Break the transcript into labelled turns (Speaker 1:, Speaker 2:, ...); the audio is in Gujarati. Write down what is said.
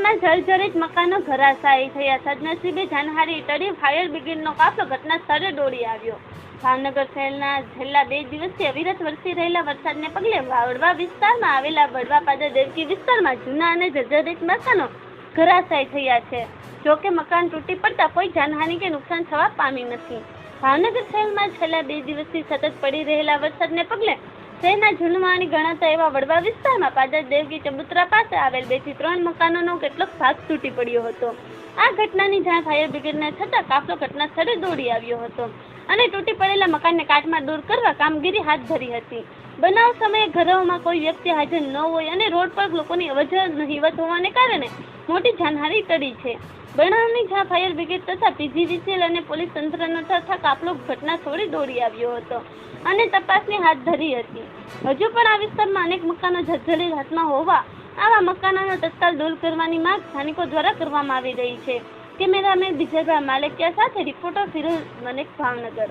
Speaker 1: સુરતમાં જર્જરિત મકાનો ધરાશાયી થયા. સદનસીબે જાનહારી ટળી ફાયર બ્રિગેડનો કાફલો ઘટના સ્થળે દોડી આવ્યો. ભાવનગર શહેરના છેલ્લા બે દિવસથી અવિરત વરસી રહેલા વરસાદને પગલે વાવડવા વિસ્તારમાં આવેલા વડવાપાદર દેવકી વિસ્તારમાં જૂના અને જર્જરિત મકાનો ધરાશાયી થયા છે. જોકે મકાન તૂટી પડતા કોઈ જાનહાનિ કે નુકસાન થવા પામી નથી. ભાવનગર શહેરમાં છેલ્લા બે દિવસથી સતત પડી રહેલા વરસાદને પગલે શહેરના ઝુલમાની ગણાતા એવા વડવા વિસ્તારમાં પાદર દેવગી ચબુતરા પાસે આવેલ બેથી ત્રણ મકાનોનો કેટલોક ભાગ તૂટી પડ્યો હતો. આ ઘટનાની જાણ ફાયર બ્રિગેડને થતાં કાફલો ઘટના સ્થળે દોડી આવ્યો હતો અને તૂટી પડેલા મકાનને કાટમાં દૂર કરવા કામગીરી હાથ ધરી હતી. બનાવ સમયે ઘરોમાં કોઈ વ્યક્તિ હાજર ન હોય અને રોડ પર લોકોની અવજ નહીવત હોવાને કારણે મોટી જાનહારી કરી છે. બનાવની જ્યાં ફાયર બ્રિગેડ તથા પીજીવીસીએલ અને પોલીસ તંત્રનો તથા કાફલો ઘટના સ્થળે દોડી આવ્યો હતો અને તપાસની હાથ ધરી હતી. હજુ પણ આ વિસ્તારમાં અનેક મકાનો જર્જરિત હાથમાં હોવા, આવા મકાનોનો તત્કાલ દૂર કરવાની માંગ સ્થાનિકો દ્વારા કરવામાં આવી રહી છે. કેમેરામેન વિજયભાઈ માલકિયા સાથે રિપોર્ટર ફિરોઝ મલિક ભાવનગર.